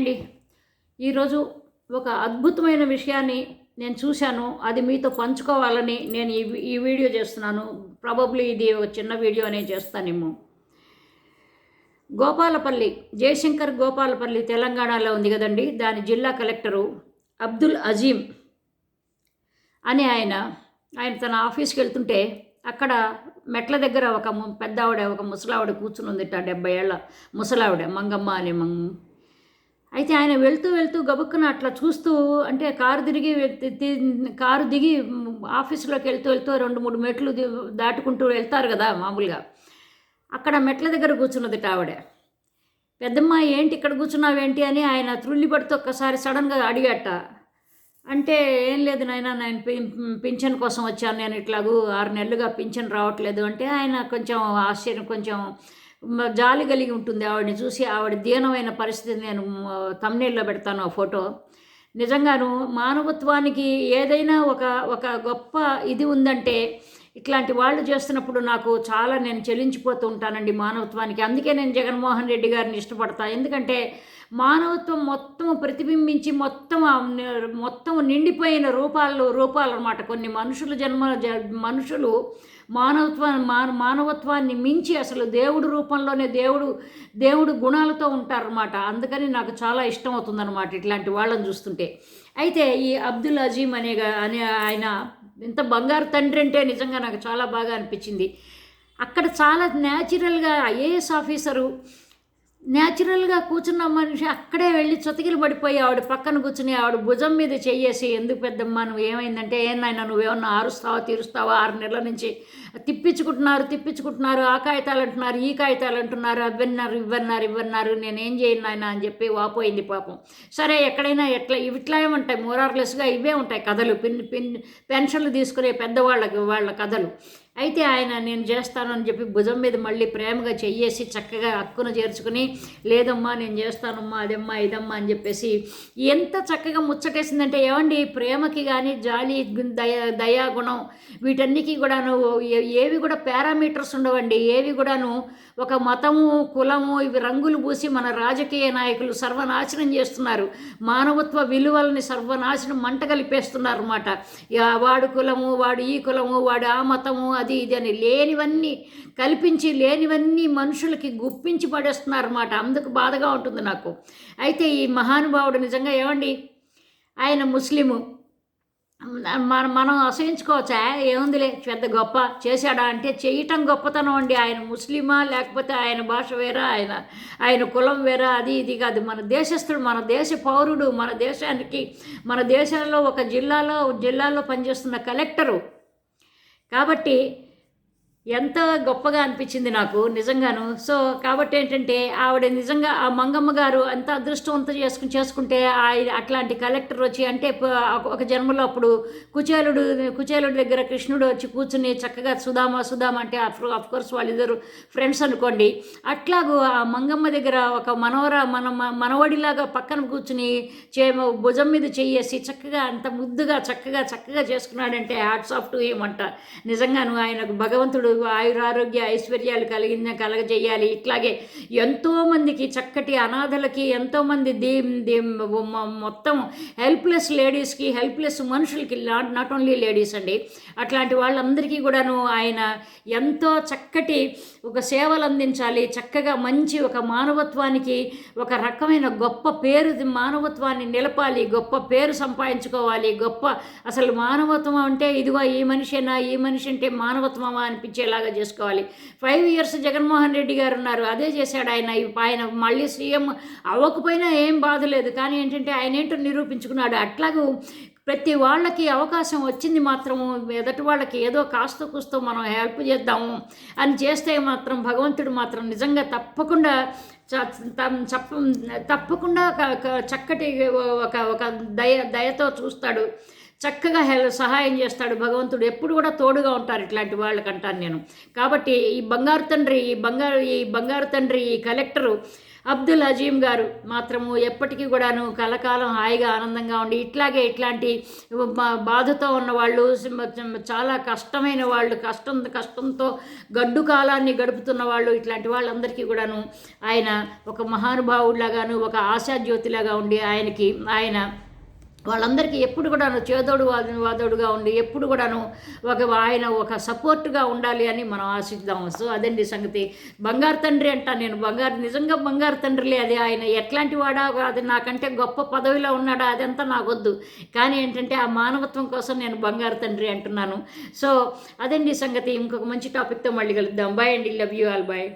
అండి. ఈరోజు ఒక అద్భుతమైన విషయాన్ని నేను చూశాను. అది మీతో పంచుకోవాలని నేను ఈ ఈ వీడియో చేస్తున్నాను. ప్రాబబ్లీ ఇది ఒక చిన్న వీడియో అనే చేస్తానేమో. గోపాలపల్లి జయశంకర్ గోపాలపల్లి తెలంగాణలో ఉంది కదండి. దాని జిల్లా కలెక్టరు అబ్దుల్ అజీం అని ఆయన ఆయన తన ఆఫీస్కి వెళ్తుంటే అక్కడ మెట్ల దగ్గర ఒక పెద్ద ఆవిడ ఒక ముసలావిడ కూర్చుని ఉందిట డెబ్బై ఏళ్ళ ముసలావిడ మంగమ్మ అనే మంగ అయితే ఆయన వెళ్తూ వెళ్తూ గబుక్కున అట్లా చూస్తూ అంటే కారు తిరిగి కారు దిగి ఆఫీసులోకి వెళ్తూ వెళ్తూ రెండు మూడు మెట్లు దాటుకుంటూ వెళ్తారు కదా మామూలుగా. అక్కడ మెట్ల దగ్గర కూర్చున్నది ఆవిడ. పెద్దమ్మ ఏంటి ఇక్కడ కూర్చున్నావేంటి? అని ఆయన త్రుళ్ళిపడితో ఒక్కసారి సడన్గా అడిగట. అంటే ఏం లేదు నాయన నేను పింఛన్ కోసం వచ్చాను. నేను ఇట్లాగూ ఆరు నెలలుగా పింఛన్ రావట్లేదు. అంటే ఆయన కొంచెం ఆశ్చర్యం కొంచెం జాలి కలిగి ఉంటుంది. ఆవిడని చూసి ఆవిడ దీనమైన పరిస్థితి నేను తమ్నేల్లో పెడతాను ఆ ఫోటో. నిజంగాను మానవత్వానికి ఏదైనా ఒక ఒక గొప్ప ఇది ఉందంటే ఇట్లాంటి వాళ్ళు చేస్తున్నప్పుడు నాకు చాలా నేను చెల్లించిపోతూ ఉంటానండి మానవత్వానికి. అందుకే నేను జగన్మోహన్ రెడ్డి గారిని ఇష్టపడతా. ఎందుకంటే మానవత్వం మొత్తం ప్రతిబింబించి మొత్తం మొత్తం నిండిపోయిన రూపాలు రూపాలు అనమాట కొన్ని మనుషులు జన్మ జ- మనుషులు మానవత్వాన్ని మానవత్వాన్ని మించి అసలు దేవుడు రూపంలోనే దేవుడు దేవుడు గుణాలతో ఉంటారన్నమాట. అందుకని నాకు చాలా ఇష్టం అవుతుందన్నమాట ఇట్లాంటి వాళ్ళని చూస్తుంటే. అయితే ఈ అబ్దుల్ అజీమ్ అనే అనే ఆయన ఇంత బంగారు తండ్రి అంటే నిజంగా నాకు చాలా బాగా అనిపించింది. అక్కడ చాలా న్యాచురల్గా ఐఏఎస్ ఆఫీసరు న్యాచురల్గా కూర్చున్న మనిషి అక్కడే వెళ్ళి చతికిలు పడిపోయి ఆవిడ పక్కన కూర్చుని ఆవిడ భుజం మీద చెయ్యేసి ఎందుకు పెద్దమ్మ నువ్వు ఏమైందంటే ఏనాయన నువ్వేమన్నా ఆరుస్తావా తీరుస్తావా? ఆరు నెలల నుంచి తిప్పించుకుంటున్నారు తిప్పించుకుంటున్నారు ఆ కాగితాలు అంటున్నారు ఈ కాగితాలు అంటున్నారు అవ్వన్నారు ఇవ్వన్నారు ఇవ్వన్నారు నేనేం చేయను నాయన అని చెప్పి వాపోయింది పాపం. సరే ఎక్కడైనా ఎట్లా ఇట్లా ఏముంటాయి? మోరార్లెస్గా ఇవే ఉంటాయి కథలు. పిన్ పిన్ పెన్షన్లు తీసుకునే పెద్దవాళ్ళకి వాళ్ళ కథలు. అయితే ఆయన నేను చేస్తాను అని చెప్పి భుజం మీద మళ్ళీ ప్రేమగా చెయ్యేసి చక్కగా హక్కున చేర్చుకుని లేదమ్మా నేను చేస్తానమ్మా అదమ్మా ఇదమ్మా అని చెప్పేసి ఎంత చక్కగా ముచ్చటేసిందంటే ఏమండి ప్రేమకి కానీ జాలి దయ దయాగుణం వీటన్నికి కూడాను ఏవి కూడా పారామీటర్స్ ఉండవండి. ఏవి కూడాను ఒక మతము కులము ఇవి రంగులు పూసి మన రాజకీయ నాయకులు సర్వనాశనం చేస్తున్నారు. మానవత్వ విలువల్ని సర్వనాశనం మంట కలిపేస్తున్నారు అనమాట వాడు కులము వాడు ఈ కులము వాడు ఆ మతము అది ఇది అని లేనివన్నీ కల్పించి లేనివన్నీ మనుషులకి గుప్పించి పడేస్తున్నారు అనమాట అందుకు బాధగా ఉంటుంది నాకు. అయితే ఈ మహానుభావుడు నిజంగా ఏమండి? ఆయన ముస్లిము. మన మనం అసహించుకోవచ్చా? ఏముందిలే పెద్ద గొప్ప చేశాడా అంటే చేయటం గొప్పతనం అండి. ఆయన ముస్లిమా లేకపోతే ఆయన భాష వేరా ఆయన ఆయన కులం వేరా అది ఇది కాదు. మన దేశస్థుడు మన దేశ పౌరుడు మన దేశానికి మన దేశంలో ఒక జిల్లాలో జిల్లాలో పనిచేస్తున్న కలెక్టరు కాబట్టి ఎంత గొప్పగా అనిపించింది నాకు నిజంగాను. సో కాబట్టి ఏంటంటే ఆవిడ నిజంగా ఆ మంగమ్మ గారు అంత అదృష్టవంతం చేసుకుని చేసుకుంటే ఆయన అట్లాంటి కలెక్టర్ వచ్చి అంటే ఒక జన్మలో అప్పుడు కుచేలుడు కుచేలుడి దగ్గర కృష్ణుడు వచ్చి కూర్చుని చక్కగా సుధామ సుధామ అంటే ఆఫ్ కోర్స్ వాళ్ళిద్దరు ఫ్రెండ్స్ అనుకోండి. అట్లాగూ ఆ మంగమ్మ దగ్గర ఒక మనవర మన మనవడిలాగా పక్కన కూర్చుని చే భుజం మీద చేయేసి చక్కగా అంత ముద్దుగా చక్కగా చక్కగా చేసుకున్నాడంటే హ్యాట్స్ ఆఫ్ టు ఏమంట నిజంగాను ఆయనకు భగవంతుడు ఆయురారోగ్య ఐశ్వర్యాలు కలిగిన కలగజేయాలి. ఇట్లాగే ఎంతోమందికి చక్కటి అనాథలకి ఎంతోమంది దీ దీ మొత్తం హెల్ప్లెస్ లేడీస్కి హెల్ప్లెస్ మనుషులకి నాట్ నాట్ ఓన్లీ లేడీస్ అండి అట్లాంటి వాళ్ళందరికీ కూడాను ఆయన ఎంతో చక్కటి ఒక సేవలు అందించాలి. చక్కగా మంచి ఒక మానవత్వానికి ఒక రకమైన గొప్ప పేరు మానవత్వాన్ని నిలపాలి. గొప్ప పేరు సంపాదించుకోవాలి. గొప్ప అసలు మానవత్వం అంటే ఇదిగో ఈ మనిషేనా ఈ మనిషి అంటే మానవత్వమా అనిపించేలాగా చేసుకోవాలి. ఫైవ్ ఇయర్స్ జగన్మోహన్ రెడ్డి గారు ఉన్నారు. అదే చేశాడు ఆయన. ఆయన మళ్ళీ సీఎం అవ్వకపోయినా ఏం బాధ లేదు. కానీ ఏంటంటే ఆయన ఏంటో నిరూపించుకున్నాడు. అట్లాగూ ప్రతి వాళ్ళకి అవకాశం వచ్చింది మాత్రము. ఎదటి వాళ్ళకి ఏదో కాస్త కూస్తో మనం హెల్ప్ చేద్దాము అని చేస్తే మాత్రం భగవంతుడు మాత్రం నిజంగా తప్పకుండా తప్పకుండా ఒక చక్కటి ఒక ఒక దయ దయతో చూస్తాడు. చక్కగా సహాయం చేస్తాడు. భగవంతుడు ఎప్పుడు కూడా తోడుగా ఉంటారు ఇట్లాంటి వాళ్ళకంటాను నేను. కాబట్టి ఈ బంగారు తండ్రి ఈ బంగారు ఈ బంగారు తండ్రి ఈ కలెక్టరు అబ్దుల్ అజీం గారు మాత్రము ఎప్పటికీ కూడాను కలకాలం హాయిగా ఆనందంగా ఉండి ఇట్లాగే ఇట్లాంటి బాధతో ఉన్న వాళ్ళు చాలా కష్టమైన వాళ్ళు కష్టం కష్టంతో గడ్డు కాలాన్ని గడుపుతున్న వాళ్ళు ఇట్లాంటి వాళ్ళందరికీ కూడాను ఆయన ఒక మహానుభావుడిలాగాను ఒక ఆశాజ్యోతిలాగా ఉండి ఆయనకి ఆయన వాళ్ళందరికీ ఎప్పుడు కూడాను చేదోడు వాద వాదోడుగా ఉండి ఎప్పుడు కూడాను ఒక ఆయన ఒక సపోర్ట్గా ఉండాలి అని మనం ఆశిద్దాం సో అదండి సంగతి. బంగారు తండ్రి అంట నేను. బంగారు నిజంగా బంగారు తండ్రిలే. అది ఆయన ఎట్లాంటి వాడా అది నాకంటే గొప్ప పదవిలో ఉన్నాడా అదంతా నాకొద్దు. కానీ ఏంటంటే ఆ మానవత్వం కోసం నేను బంగారు తండ్రి అంటున్నాను. సో అదండి సంగతి. ఇంకొక మంచి టాపిక్తో మళ్ళీ కలుద్దాం. బాయ్ అండి. Love you all. బాయ్.